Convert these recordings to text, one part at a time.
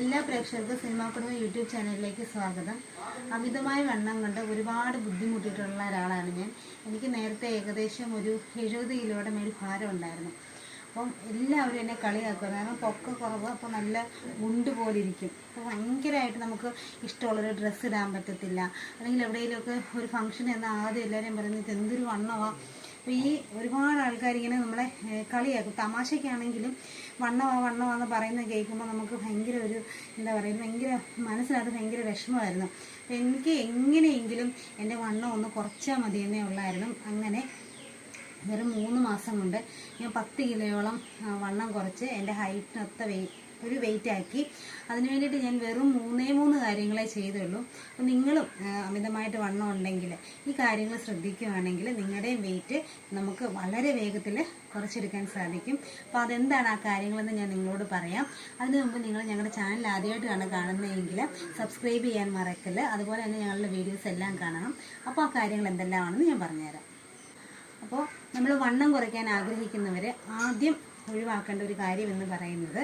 എല്ലാ പ്രേക്ഷകർക്കും സിനിമാ കുടുംബ യൂട്യൂബ് ചാനലിലേക്ക് സ്വാഗതം. അമിതമായ വണ്ണം കൊണ്ട് ഒരുപാട് ബുദ്ധിമുട്ടിയിട്ടുള്ള ഒരാളാണ് ഞാൻ. എനിക്ക് നേരത്തെ ഏകദേശം ഒരു എഴുപത് കിലോയുടെ മേൽ ഭാരം ഉണ്ടായിരുന്നു. അപ്പം എല്ലാവരും എന്നെ കളിയാക്കും. കാരണം പൊക്ക കുറവ് അപ്പോൾ നല്ല മുണ്ട് പോലെ ഇരിക്കും. അപ്പോൾ ഭയങ്കരമായിട്ട് നമുക്ക് ഇഷ്ടമുള്ളൊരു ഡ്രസ്സ് ഇടാൻ പറ്റത്തില്ല. അല്ലെങ്കിൽ എവിടെയെങ്കിലുമൊക്കെ ഒരു ഫംഗ്ഷൻ എന്ന ആദ്യം എല്ലാവരെയും പറയുന്നത് "ഇത് എന്തൊരു വണ്ണമാണ് അപ്പോൾ ഈ ഒരുപാട് ആൾക്കാർ ഇങ്ങനെ നമ്മളെ കളിയാക്കും. തമാശയ്ക്കാണെങ്കിലും വണ്ണ വണ്ണമാന്ന് പറയുന്നത് കേൾക്കുമ്പോൾ നമുക്ക് ഭയങ്കര ഒരു എന്താ പറയുക ഭയങ്കര മനസ്സിനകത്ത് ഭയങ്കര വിഷമമായിരുന്നു. അപ്പോൾ എനിക്ക് എങ്ങനെയെങ്കിലും എന്റെ വണ്ണം ഒന്ന് കുറച്ചാൽ മതിയെന്നേ ഉള്ളായിരുന്നു. അങ്ങനെ വെറും മൂന്ന് മാസം കൊണ്ട് ഞാൻ പത്ത് കിലോയോളം വണ്ണം കുറച്ച് എന്റെ ഹൈറ്റിനൊത്ത വെയിറ്റ് ഒരു വെയിറ്റ് ആക്കി. അതിന് വേണ്ടിയിട്ട് ഞാൻ വെറും മൂന്നേ മൂന്ന് കാര്യങ്ങളെ ചെയ്തുള്ളൂ. അപ്പം നിങ്ങളും അമിതമായിട്ട് വണ്ണം ഉണ്ടെങ്കിൽ ഈ കാര്യങ്ങൾ ശ്രദ്ധിക്കുകയാണെങ്കിൽ നിങ്ങളുടെയും വെയിറ്റ് നമുക്ക് വളരെ വേഗത്തിൽ കുറച്ചെടുക്കാൻ സാധിക്കും. അപ്പോൾ അതെന്താണ് ആ കാര്യങ്ങളെന്ന് ഞാൻ നിങ്ങളോട് പറയാം. അതിന് മുമ്പ് നിങ്ങൾ ഞങ്ങളുടെ ചാനൽ ആദ്യമായിട്ടാണ് കാണുന്നതെങ്കിൽ സബ്സ്ക്രൈബ് ചെയ്യാൻ മറക്കല്ല്. അതുപോലെ തന്നെ ഞങ്ങളുടെ വീഡിയോസ് എല്ലാം കാണണം. അപ്പോൾ ആ കാര്യങ്ങൾ എന്തെല്ലാമാണെന്ന് ഞാൻ പറഞ്ഞുതരാം. അപ്പോൾ നമ്മൾ വണ്ണം കുറയ്ക്കാൻ ആഗ്രഹിക്കുന്നവർ ആദ്യം ഒഴിവാക്കേണ്ട ഒരു കാര്യം എന്ന് പറയുന്നത്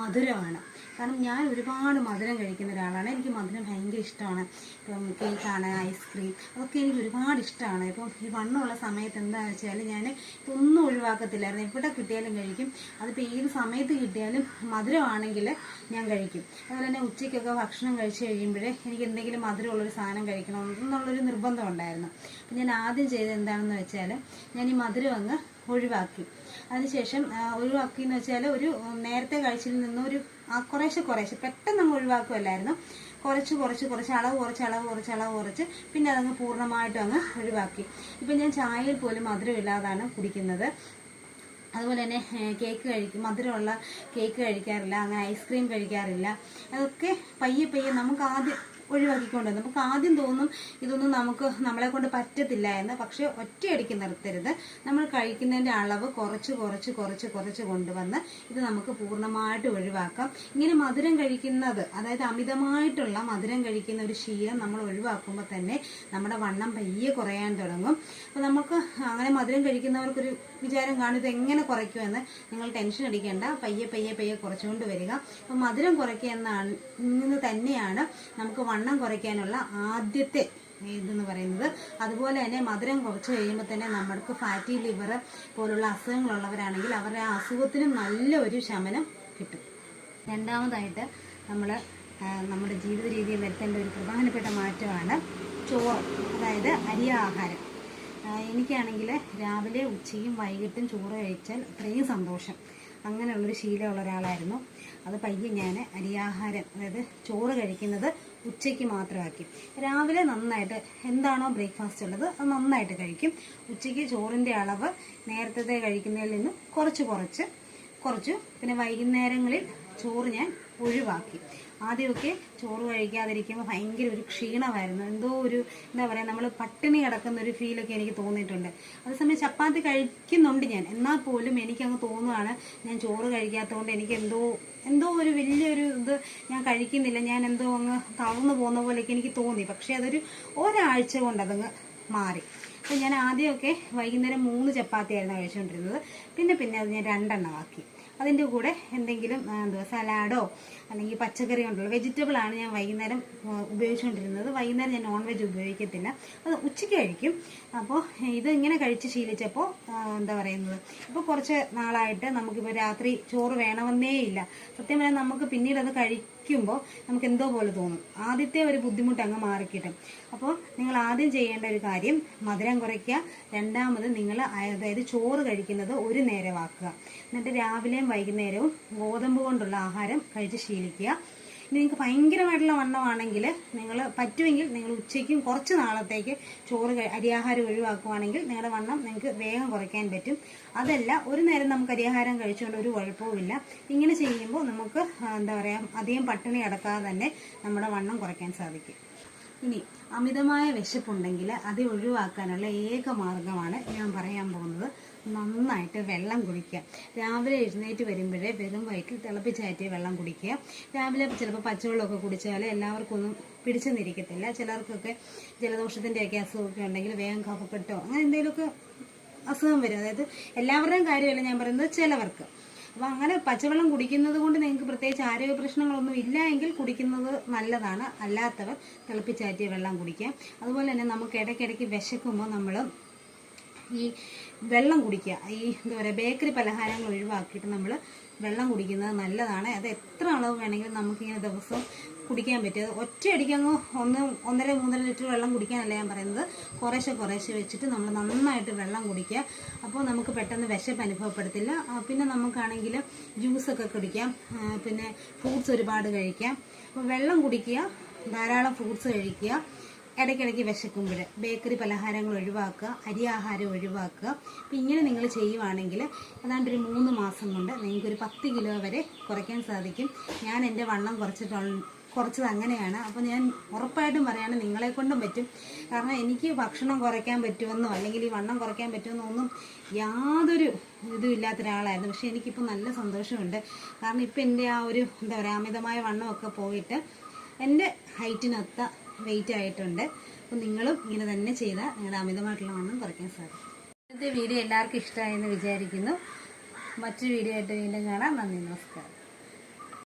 മധുരമാണ്. കാരണം ഞാൻ ഒരുപാട് മധുരം കഴിക്കുന്ന ഒരാളാണ്. എനിക്ക് മധുരം ഭയങ്കര ഇഷ്ടമാണ്. ഇപ്പം കേക്കാണ് ഐസ്ക്രീം അതൊക്കെ എനിക്ക് ഒരുപാട് ഇഷ്ടമാണ്. ഇപ്പം ഈ വണ്ണമുള്ള സമയത്ത് എന്താണെന്ന് വെച്ചാൽ ഞാൻ ഇതൊന്നും ഒഴിവാക്കത്തില്ലായിരുന്നു എവിടെ കിട്ടിയാലും കഴിക്കും. അതിപ്പോൾ ഏത് സമയത്ത് കിട്ടിയാലും മധുരമാണെങ്കിൽ ഞാൻ കഴിക്കും. അതുപോലെ തന്നെ ഉച്ചയ്ക്കൊക്കെ ഭക്ഷണം കഴിച്ച് കഴിയുമ്പോഴേ എനിക്ക് എന്തെങ്കിലും മധുരമുള്ളൊരു സാധനം കഴിക്കണം എന്നുള്ളൊരു നിർബന്ധം ഉണ്ടായിരുന്നു. അപ്പം ഞാൻ ആദ്യം ചെയ്തത് എന്താണെന്ന് വെച്ചാൽ ഞാൻ ഈ മധുരം അങ്ങ് ഒഴിവാക്കി. അതിനുശേഷം ഒഴിവാക്കി എന്ന് വെച്ചാൽ ഒരു നേരത്തെ കഴിച്ചിൽ നിന്ന് ഒരു കുറേശ്ശെ കുറേശ്ശെ പെട്ടെന്ന് അങ്ങ് ഒഴിവാക്കുമല്ലായിരുന്നു കുറച്ച് കുറച്ച് കുറച്ച് അളവ് കുറച്ച് അളവ് കുറച്ച് അളവ് കുറച്ച് പിന്നെ അതങ്ങ് പൂർണമായിട്ടും അങ്ങ് ഒഴിവാക്കി. ഇപ്പം ഞാൻ ചായയിൽ പോലും മധുരമില്ലാതാണ് കുടിക്കുന്നത്. അതുപോലെ തന്നെ കേക്ക് കഴിക്കും മധുരമുള്ള കേക്ക് കഴിക്കാറില്ല അങ്ങനെ ഐസ്ക്രീം കഴിക്കാറില്ല. അതൊക്കെ പയ്യെ പയ്യെ നമുക്ക് ആദ്യം ഒഴിവാക്കിക്കൊണ്ട്. നമുക്ക് ആദ്യം തോന്നും ഇതൊന്നും നമുക്ക് നമ്മളെ കൊണ്ട് പറ്റത്തില്ല എന്ന്. പക്ഷെ ഒറ്റയടിക്ക് നിർത്തരുത്. നമ്മൾ കഴിക്കുന്നതിന്റെ അളവ് കുറച്ച് കുറച്ച് കുറച്ച് കുറച്ച് കൊണ്ടുവന്ന് ഇത് നമുക്ക് പൂർണമായിട്ട് ഒഴിവാക്കാം. ഇങ്ങനെ മധുരം കഴിക്കുന്നത് അതായത് അമിതമായിട്ടുള്ള മധുരം കഴിക്കുന്ന ഒരു ശീലം നമ്മൾ ഒഴിവാക്കുമ്പോൾ തന്നെ നമ്മുടെ വണ്ണം പയ്യെ കുറയാൻ തുടങ്ങും. അപ്പോൾ നമുക്ക് അങ്ങനെ മധുരം കഴിക്കുന്നവർക്കൊരു വിചാരം കാണും ഇത് എങ്ങനെ കുറയ്ക്കുമെന്ന്. നിങ്ങൾ ടെൻഷൻ അടിക്കേണ്ട. പയ്യെ പയ്യെ പയ്യെ കുറച്ചുകൊണ്ട് വരിക. അപ്പോൾ മധുരം കുറയ്ക്കുക എന്നാണ് ഇന്ന് തന്നെയാണ് നമുക്ക് വണ്ണം കുറയ്ക്കാനുള്ള ആദ്യത്തെ ഇതെന്ന് പറയുന്നത്. അതുപോലെ തന്നെ മധുരം കുറച്ച് കഴിയുമ്പോൾ തന്നെ നമ്മൾക്ക് ഫാറ്റി ലിവർ പോലുള്ള അസുഖങ്ങളുള്ളവരാണെങ്കിൽ അവരുടെ അസുഖത്തിനും നല്ലൊരു ശമനം കിട്ടും. രണ്ടാമതായിട്ട് നമ്മൾ നമ്മുടെ ജീവിത രീതിയിൽ വരുത്തേണ്ട ഒരു പ്രധാനപ്പെട്ട മാറ്റമാണ് ചോറ് അതായത് അരി ആഹാരം. എനിക്കാണെങ്കിൽ രാവിലെ ഉച്ചയും വൈകിട്ടും ചോറ് കഴിച്ചാൽ അത്രയും സന്തോഷം. അങ്ങനെയുള്ളൊരു ശീലമുള്ള ഒരാളായിരുന്നു. അത് പയ്യെ ഞാൻ അരിയാഹാരം അതായത് ചോറ് കഴിക്കുന്നത് ഉച്ചയ്ക്ക് മാത്രമാക്കി. രാവിലെ നന്നായിട്ട് എന്താണോ ബ്രേക്ക്ഫാസ്റ്റ് ഉള്ളത് അത് നന്നായിട്ട് കഴിക്കും. ഉച്ചയ്ക്ക് ചോറിന്റെ അളവ് നേരത്തെ കഴിക്കുന്നതിൽ നിന്നും കുറച്ച് കുറച്ച് കുറച്ചു. പിന്നെ വൈകുന്നേരങ്ങളിൽ ചോറ് ഞാൻ ഒഴിവാക്കി. ആദ്യമൊക്കെ ചോറ് കഴിക്കാതിരിക്കുമ്പോൾ ഭയങ്കര ഒരു ക്ഷീണമായിരുന്നു. എന്തോ ഒരു എന്താ പറയുക നമ്മൾ പട്ടിണി കിടക്കുന്ന ഒരു ഫീലൊക്കെ എനിക്ക് തോന്നിയിട്ടുണ്ട്. അതേസമയം ചപ്പാത്തി കഴിക്കുന്നുണ്ട് ഞാൻ. എന്നാൽ പോലും എനിക്കങ്ങ് തോന്നുകയാണ് ഞാൻ ചോറ് കഴിക്കാത്തതുകൊണ്ട് എനിക്ക് എന്തോ എന്തോ ഒരു വലിയൊരു ഇത് ഞാൻ കഴിക്കുന്നില്ല. ഞാൻ എന്തോ അങ്ങ് തളർന്നു പോകുന്ന പോലെയൊക്കെ എനിക്ക് തോന്നി. പക്ഷേ അതൊരു ഒരാഴ്ച കൊണ്ട് അതങ്ങ് മാറി. അപ്പം ഞാൻ ആദ്യമൊക്കെ വൈകുന്നേരം മൂന്ന് ചപ്പാത്തിയായിരുന്നു കഴിച്ചുകൊണ്ടിരുന്നത് പിന്നെ പിന്നെ അത് ഞാൻ രണ്ടെണ്ണമാക്കി. അതിന്റെ കൂടെ എന്തെങ്കിലും എന്തുവാ സലാഡോ അല്ലെങ്കിൽ പച്ചക്കറി കൊണ്ടുള്ള വെജിറ്റബിളാണ് ഞാൻ വൈകുന്നേരം ഉപയോഗിച്ചുകൊണ്ടിരുന്നത്. വൈകുന്നേരം ഞാൻ നോൺ വെജ് ഉപയോഗിക്കത്തില്ല. അത് ഉച്ചയ്ക്ക് കഴിക്കും. അപ്പോൾ ഇത് ഇങ്ങനെ കഴിച്ച് ശീലിച്ചപ്പോൾ എന്താ പറയുന്നത്? ഇപ്പോൾ കുറച്ച് നാളായിട്ട് നമുക്കിപ്പോൾ രാത്രി ചോറ് വേണമെന്നേ ഇല്ല സത്യം പറഞ്ഞാൽ നമുക്ക് പിന്നീട് അത് കഴിക്കുമ്പോൾ നമുക്ക് എന്തോ പോലെ തോന്നും. ആദ്യത്തെ ഒരു ബുദ്ധിമുട്ട് അങ്ങ് മാറിക്കിട്ടും. അപ്പോൾ നിങ്ങൾ ആദ്യം ചെയ്യേണ്ട ഒരു കാര്യം മധുരം കുറയ്ക്കുക. രണ്ടാമത് നിങ്ങൾ അതായത് ചോറ് കഴിക്കുന്നത് ഒരു നേരമാക്കുക. എന്നിട്ട് രാവിലെയും വൈകുന്നേരവും ഗോതമ്പ് കൊണ്ടുള്ള ആഹാരം കഴിച്ച് ശീലിക്കുക. നിങ്ങൾക്ക് ഭയങ്കരമായിട്ടുള്ള വണ്ണമാണെങ്കിൽ നിങ്ങൾ പറ്റുമെങ്കിൽ നിങ്ങൾ ഉച്ചയ്ക്കും കുറച്ച് നാളത്തേക്ക് ചോറ് അരിയാഹാരം ഒഴിവാക്കുവാണെങ്കിൽ നിങ്ങളുടെ വണ്ണം നിങ്ങൾക്ക് വേഗം കുറയ്ക്കാൻ പറ്റും. അതല്ല ഒരു നേരം നമുക്ക് അരിയാഹാരം കഴിച്ചുകൊണ്ട് ഒരു കുഴപ്പവുമില്ല. ഇങ്ങനെ ചെയ്യുമ്പോൾ നമുക്ക് എന്താ പറയുക അധികം പട്ടിണി അടക്കാതെ തന്നെ നമ്മുടെ വണ്ണം കുറയ്ക്കാൻ സാധിക്കും. ഇനി അമിതമായ വിശപ്പുണ്ടെങ്കിൽ അത് ഒഴിവാക്കാനുള്ള ഏക മാർഗമാണ് ഞാൻ പറയാൻ പോകുന്നത്. നന്നായിട്ട് വെള്ളം കുടിക്കുക. രാവിലെ എഴുന്നേറ്റ് വരുമ്പോഴേ വെറും വയറ്റിൽ തിളപ്പിച്ചാറ്റിയ വെള്ളം കുടിക്കുക. രാവിലെ ചിലപ്പോൾ പച്ചവെള്ളമൊക്കെ കുടിച്ചാൽ എല്ലാവർക്കും ഒന്നും പിടിച്ചു പിടിച്ചെന്നിരിക്കത്തില്ല. ചിലർക്കൊക്കെ ജലദോഷത്തിന്റെയൊക്കെ അസുഖമൊക്കെ ഉണ്ടെങ്കിൽ വേഗം കഫക്കെട്ടോ അങ്ങനെ എന്തെങ്കിലുമൊക്കെ അസുഖം വരും. അതായത് എല്ലാവരുടെയും കാര്യമല്ല ഞാൻ പറയുന്നത് ചിലവർക്ക്. അപ്പോൾ അങ്ങനെ പച്ചവെള്ളം കുടിക്കുന്നത് കൊണ്ട് നിങ്ങൾക്ക് പ്രത്യേകിച്ച് ആരോഗ്യ പ്രശ്നങ്ങളൊന്നും ഇല്ല എങ്കിൽ കുടിക്കുന്നത് നല്ലതാണ്. അല്ലാത്തവർ തിളപ്പിച്ചാറ്റിയ വെള്ളം കുടിക്കുക. അതുപോലെ തന്നെ നമുക്ക് ഇടയ്ക്കിടയ്ക്ക് വിശക്കുമ്പോൾ നമ്മൾ ഈ വെള്ളം കുടിക്കുക. ഈ എന്താ പറയുക ബേക്കറി പലഹാരങ്ങൾ ഒഴിവാക്കിയിട്ട് നമ്മൾ വെള്ളം കുടിക്കുന്നത് നല്ലതാണ്. അത് എത്ര അളവ് വേണമെങ്കിലും നമുക്കിങ്ങനെ ദിവസം കുടിക്കാൻ പറ്റും. അത് ഒറ്റയടിക്ക് അങ്ങ് ഒന്ന് ഒന്നര മൂന്നര ലിറ്റർ വെള്ളം കുടിക്കാനല്ല ഞാൻ പറയുന്നത്. കുറേശ്ശെ കുറേശ്ശെ വെച്ചിട്ട് നമ്മൾ നന്നായിട്ട് വെള്ളം കുടിക്കുക. അപ്പോൾ നമുക്ക് പെട്ടെന്ന് വിശപ്പ് അനുഭവപ്പെടത്തില്ല. പിന്നെ നമുക്കാണെങ്കിൽ ജ്യൂസൊക്കെ കുടിക്കാം. പിന്നെ ഫ്രൂട്ട്സ് ഒരുപാട് കഴിക്കാം. അപ്പോൾ വെള്ളം കുടിക്കുക ധാരാളം ഫ്രൂട്ട്സ് കഴിക്കുക. ഇടയ്ക്കിടയ്ക്ക് വിശക്കുമ്പോൾ ബേക്കറി പലഹാരങ്ങൾ ഒഴിവാക്കുക അരി ആഹാരം ഒഴിവാക്കുക. അപ്പം ഇങ്ങനെ നിങ്ങൾ ചെയ്യുവാണെങ്കിൽ ഏതാണ്ട് ഒരു മൂന്ന് മാസം കൊണ്ട് നിങ്ങൾക്കൊരു പത്ത് കിലോ വരെ കുറയ്ക്കാൻ സാധിക്കും. ഞാൻ എന്റെ വണ്ണം കുറച്ചിട്ടുള്ള കുറച്ചത് അങ്ങനെയാണ്. അപ്പോൾ ഞാൻ ഉറപ്പായിട്ടും പറയാണ് നിങ്ങളെ കൊണ്ടും പറ്റും. കാരണം എനിക്ക് ഭക്ഷണം കുറയ്ക്കാൻ പറ്റുമെന്നോ അല്ലെങ്കിൽ ഈ വണ്ണം കുറയ്ക്കാൻ പറ്റുമെന്നോ ഒന്നും യാതൊരു ഇതും ഇല്ലാത്ത ഒരാളായിരുന്നു പക്ഷേ എനിക്കിപ്പോൾ നല്ല സന്തോഷമുണ്ട്. കാരണം ഇപ്പം എന്റെ ആ ഒരു എന്താ പറയുക അമിതമായ വണ്ണമൊക്കെ പോയിട്ട് എന്റെ ഹൈറ്റിനൊത്ത വെയിറ്റ് ആയിട്ടുണ്ട്. അപ്പോൾ നിങ്ങളും ഇങ്ങനെ തന്നെ ചെയ്താൽ നിങ്ങളുടെ അമിതമായിട്ടുള്ള വണ്ണം കുറയ്ക്കാൻ സാധിക്കും. ഇന്നത്തെ വീഡിയോ എല്ലാവർക്കും ഇഷ്ടമായെന്ന് വിചാരിക്കുന്നു. മറ്റൊരു വീഡിയോ ആയിട്ട് വീണ്ടും കാണാം. നന്ദി നമസ്കാരം.